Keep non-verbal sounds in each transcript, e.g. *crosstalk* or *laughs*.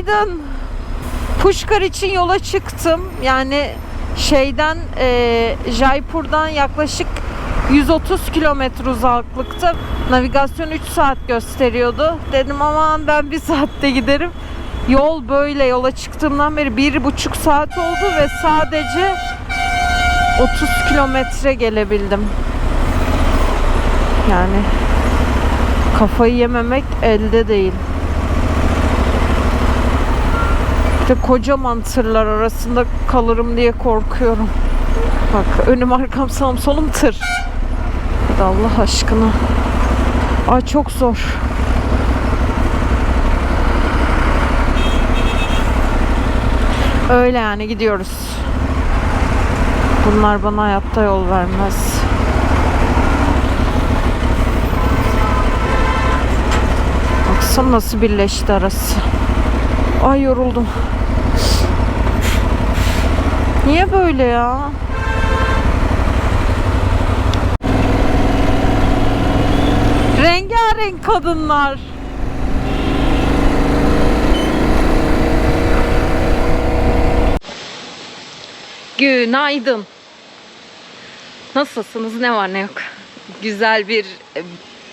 Günaydın. Puşkar için yola çıktım. Yani şeyden e, Jaipur'dan yaklaşık 130 kilometre uzaklıkta. Navigasyon 3 saat gösteriyordu. Dedim aman ben bir saatte giderim. Yol böyle yola çıktığımdan beri bir buçuk saat oldu ve sadece 30 kilometre gelebildim. Yani kafayı yememek elde değil. İşte kocaman tırlar arasında kalırım diye korkuyorum. Bak önüm arkam sağım solum tır. Hadi Allah aşkına. Ay çok zor. Öyle yani gidiyoruz. Bunlar bana hayatta yol vermez. Baksana nasıl birleşti arası. Ay yoruldum. Niye böyle ya? Rengarenk kadınlar. Günaydın. Nasılsınız? Ne var ne yok? Güzel bir e,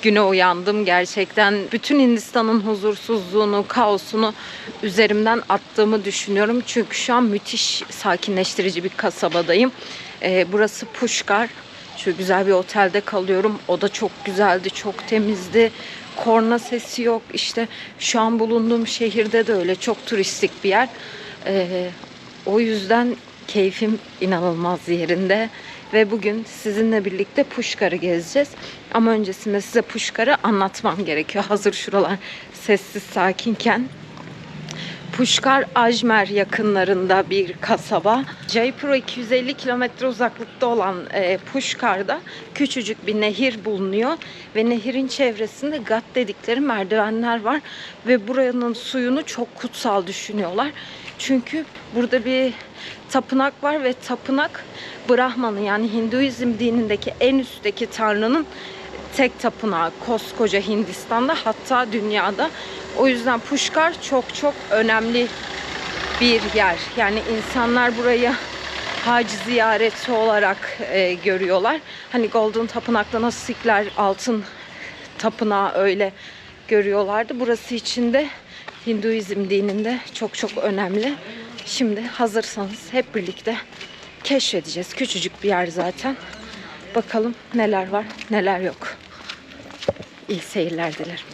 güne uyandım gerçekten. Bütün Hindistan'ın huzursuzluğunu, kaosunu üzerimden attığımı düşünüyorum. Çünkü şu an müthiş sakinleştirici bir kasabadayım. Ee, burası Pushkar. Şu güzel bir otelde kalıyorum. O da çok güzeldi, çok temizdi. Korna sesi yok. İşte şu an bulunduğum şehirde de öyle. Çok turistik bir yer. Ee, o yüzden keyfim inanılmaz yerinde. Ve bugün sizinle birlikte Puşkar'ı gezeceğiz. Ama öncesinde size Puşkar'ı anlatmam gerekiyor. Hazır şuralar sessiz sakinken. Puşkar Ajmer yakınlarında bir kasaba. Jaipur'a 250 kilometre uzaklıkta olan e, Puşkar'da küçücük bir nehir bulunuyor ve nehirin çevresinde gat dedikleri merdivenler var ve buranın suyunu çok kutsal düşünüyorlar. Çünkü burada bir tapınak var ve tapınak Brahman'ın yani Hinduizm dinindeki en üstteki tanrının tek tapınağı koskoca Hindistan'da hatta dünyada. O yüzden Puşkar çok çok önemli bir yer. Yani insanlar burayı hac ziyareti olarak e, görüyorlar. Hani Golden Tapınak'ta nasıl Sikler altın tapınağı öyle görüyorlardı. Burası için de Hinduizm dininde çok çok önemli. Şimdi hazırsanız hep birlikte keşfedeceğiz. Küçücük bir yer zaten. Bakalım neler var, neler yok. İyi seyirler dilerim.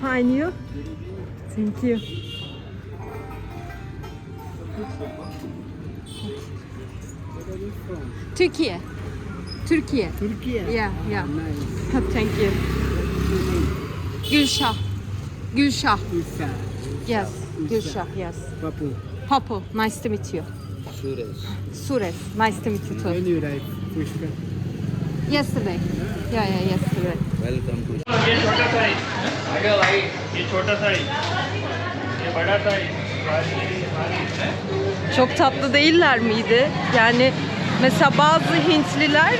Hi, you. Thank you. Türkiye. Türkiye. Turkey. Yeah, yeah. Nice. *laughs* Thank you. Gülşah. Gülşah. Yes. Gülşah. Yes. Papu. Papu. Nice to meet you. Suresh. Suresh. Nice to meet you too. When you Pushkar Yesterday. Yeah, yeah, yesterday. Welcome to ये छोटा साइज आगे भाई ये छोटा size ये बड़ा size Çok tatlı değiller miydi? Yani mesela bazı Hintliler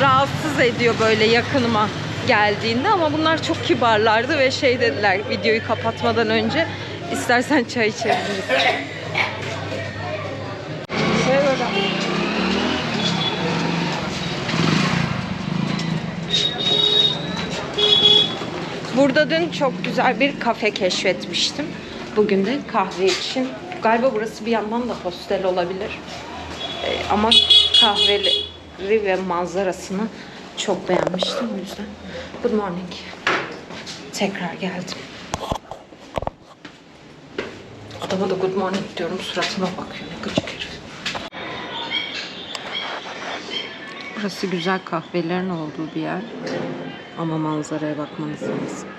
rahatsız ediyor böyle yakınıma geldiğinde ama bunlar çok kibarlardı ve şey dediler videoyu kapatmadan önce istersen çay içebiliriz. *laughs* Şey Burada dün çok güzel bir kafe keşfetmiştim. Bugün de kahve için. Galiba burası bir yandan da hostel olabilir. Ee, ama kahveli ve manzarasını çok beğenmiştim o yüzden. Good morning. Tekrar geldim. Adama da good morning diyorum suratıma bakıyor. Ne gıcık Burası güzel kahvelerin olduğu bir yer. Ama manzaraya bakmanız lazım.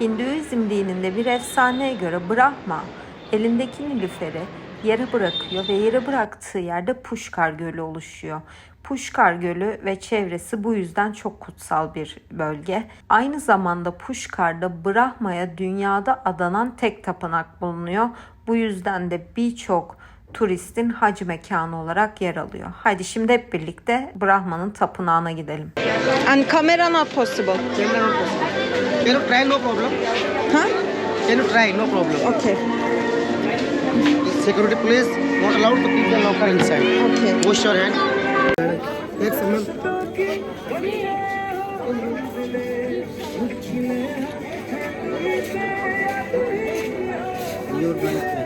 Hinduizm dininde bir efsaneye göre Brahma elindeki nilüferi yere bırakıyor ve yere bıraktığı yerde Puşkar Gölü oluşuyor. Puşkar Gölü ve çevresi bu yüzden çok kutsal bir bölge. Aynı zamanda Puşkar'da Brahma'ya dünyada adanan tek tapınak bulunuyor. Bu yüzden de birçok turistin hac mekanı olarak yer alıyor. Haydi şimdi hep birlikte Brahma'nın tapınağına gidelim. And camera not possible. Can you try no problem? Huh? Can you try no problem? Okay. Security police not allowed to keep the locker inside. Okay. Wash your hand. Take someone. Your bike.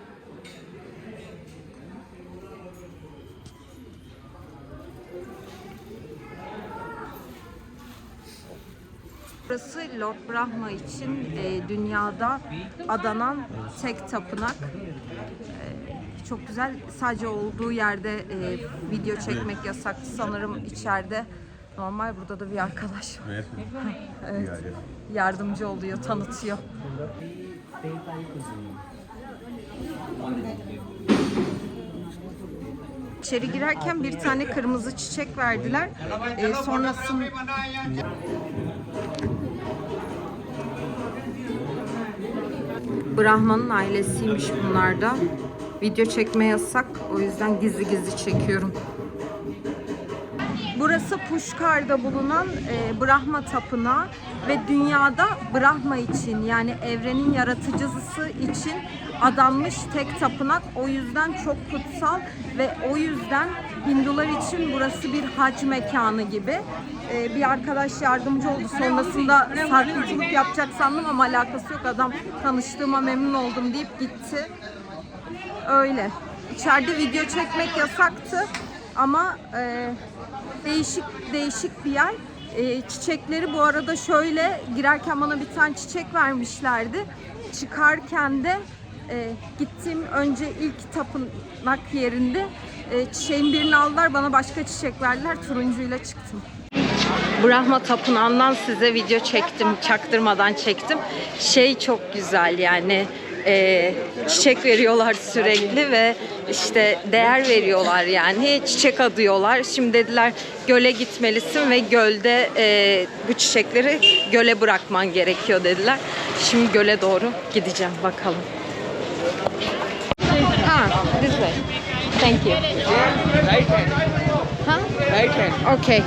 Burası Lord Brahma için e, dünyada adanan tek tapınak. E, çok güzel. Sadece olduğu yerde e, video çekmek yasak. Sanırım içeride normal. Burada da bir arkadaş var. evet. *laughs* Yardımcı oluyor, tanıtıyor. İçeri girerken bir tane kırmızı çiçek verdiler. E, sonrasında Brahman'ın ailesiymiş bunlar da. Video çekme yasak. O yüzden gizli gizli çekiyorum. Burası Pushkar'da bulunan e, Brahma tapınağı ve dünyada Brahma için yani evrenin yaratıcısı için adanmış tek tapınak. O yüzden çok kutsal ve o yüzden Hindular için burası bir hac mekanı gibi. E, bir arkadaş yardımcı oldu. Sonrasında sarkıntılık yapacak sandım ama alakası yok. Adam tanıştığıma memnun oldum deyip gitti. Öyle. İçeride video çekmek yasaktı ama e, değişik değişik bir yer. E, çiçekleri bu arada şöyle girerken bana bir tane çiçek vermişlerdi. Çıkarken de e, gittiğim önce ilk tapınak yerinde e, çiçeğin birini aldılar bana başka çiçek verdiler turuncuyla çıktım. Brahma Tapınağı'ndan size video çektim, çaktırmadan çektim. Şey çok güzel yani e, çiçek veriyorlar sürekli ve işte değer veriyorlar yani çiçek adıyorlar. Şimdi dediler göle gitmelisin ve gölde e, bu çiçekleri göle bırakman gerekiyor dediler. Şimdi göle doğru gideceğim bakalım. Ha, this way. Thank you. Right hand. Ha? Right hand. Okay.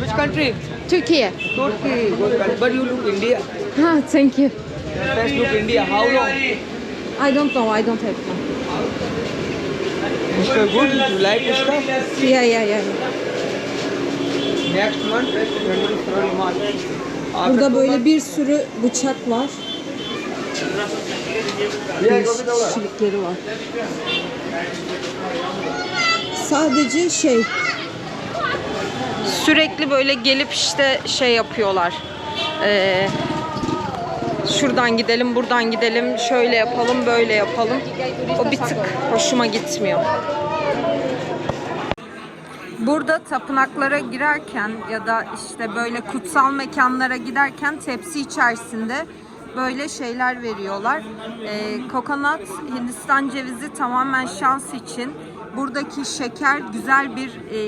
Which country? Türkiye. Turkey. But you look India. Ha, thank you. First look India. How long? I don't know. I don't have one. Mr. Good. You like this stuff? Yeah, yeah, yeah. Next month, 20 February, March. After Burada böyle bir sürü bıçak var. Değişik kişilikleri var. Sadece şey sürekli böyle gelip işte şey yapıyorlar. Ee, şuradan gidelim, buradan gidelim, şöyle yapalım, böyle yapalım. O bir tık hoşuma gitmiyor. Burada tapınaklara girerken ya da işte böyle kutsal mekanlara giderken tepsi içerisinde böyle şeyler veriyorlar. Ee, kokonat, Hindistan cevizi tamamen şans için. Buradaki şeker güzel bir e,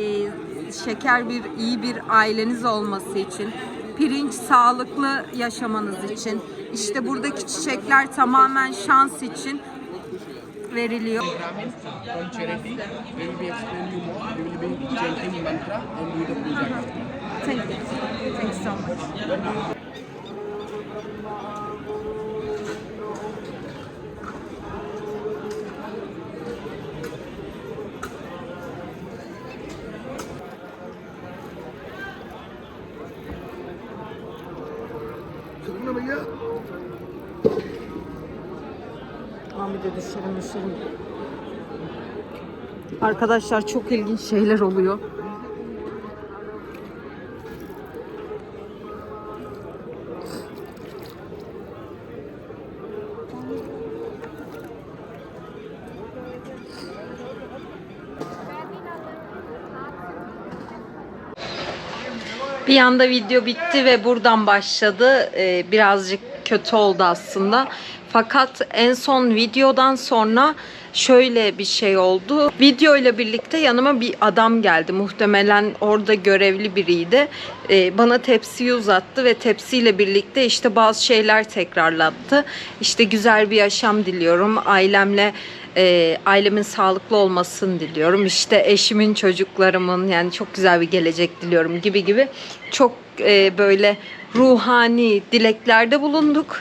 şeker bir iyi bir aileniz olması için. Pirinç sağlıklı yaşamanız için. İşte buradaki çiçekler tamamen şans için veriliyor. Thank you. Thank so much. Tamam bir düşelim. Arkadaşlar çok ilginç şeyler oluyor. Bir anda video bitti ve buradan başladı. Ee, birazcık kötü oldu aslında. Fakat en son videodan sonra şöyle bir şey oldu. Video ile birlikte yanıma bir adam geldi. Muhtemelen orada görevli biriydi. Ee, bana tepsiyi uzattı ve tepsiyle birlikte işte bazı şeyler tekrarlattı. İşte güzel bir yaşam diliyorum. Ailemle e, ailemin sağlıklı olmasını diliyorum. İşte eşimin, çocuklarımın yani çok güzel bir gelecek diliyorum gibi gibi çok e, böyle ruhani dileklerde bulunduk.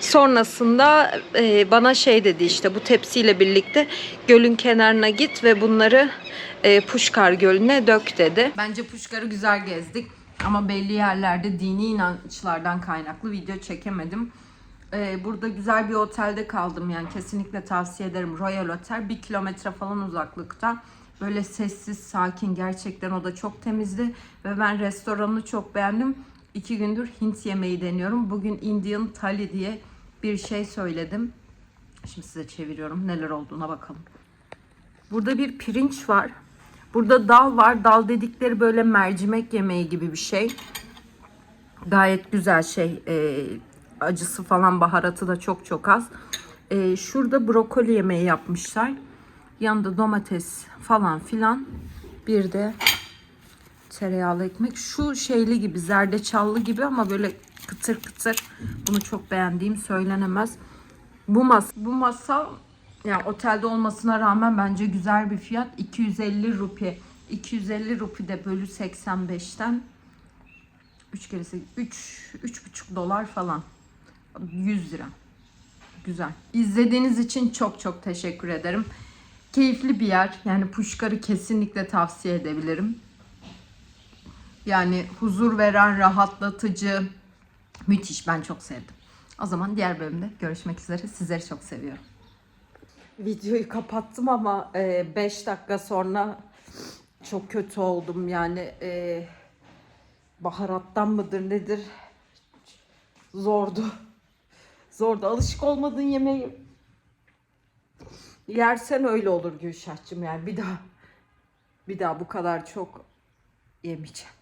Sonrasında e, bana şey dedi işte bu tepsiyle birlikte gölün kenarına git ve bunları e, Puşkar Gölü'ne dök dedi. Bence Puşkar'ı güzel gezdik ama belli yerlerde dini inançlardan kaynaklı video çekemedim. Ee, burada güzel bir otelde kaldım yani kesinlikle tavsiye ederim. Royal Otel bir kilometre falan uzaklıkta. Böyle sessiz, sakin gerçekten o da çok temizdi. Ve ben restoranını çok beğendim. İki gündür Hint yemeği deniyorum. Bugün Indian Thali diye bir şey söyledim. Şimdi size çeviriyorum neler olduğuna bakalım. Burada bir pirinç var. Burada dal var. Dal dedikleri böyle mercimek yemeği gibi bir şey. Gayet güzel şey. Ee, acısı falan baharatı da çok çok az. Ee, şurada brokoli yemeği yapmışlar. Yanında domates falan filan. Bir de tereyağlı ekmek. Şu şeyli gibi zerdeçallı gibi ama böyle kıtır kıtır. Bunu çok beğendiğim söylenemez. Bu masa, bu masa yani otelde olmasına rağmen bence güzel bir fiyat. 250 rupi. 250 rupi de bölü 85'ten 3 keresi 3 3,5 dolar falan. 100 lira. Güzel. İzlediğiniz için çok çok teşekkür ederim. Keyifli bir yer. Yani Puşkar'ı kesinlikle tavsiye edebilirim. Yani huzur veren, rahatlatıcı, müthiş. Ben çok sevdim. O zaman diğer bölümde görüşmek üzere. Sizleri çok seviyorum. Videoyu kapattım ama 5 dakika sonra çok kötü oldum. Yani e, baharattan mıdır nedir? Zordu. Zordu. Alışık olmadığın yemeği yersen öyle olur Gülşah'cığım. Yani bir daha bir daha bu kadar çok yemeyeceğim.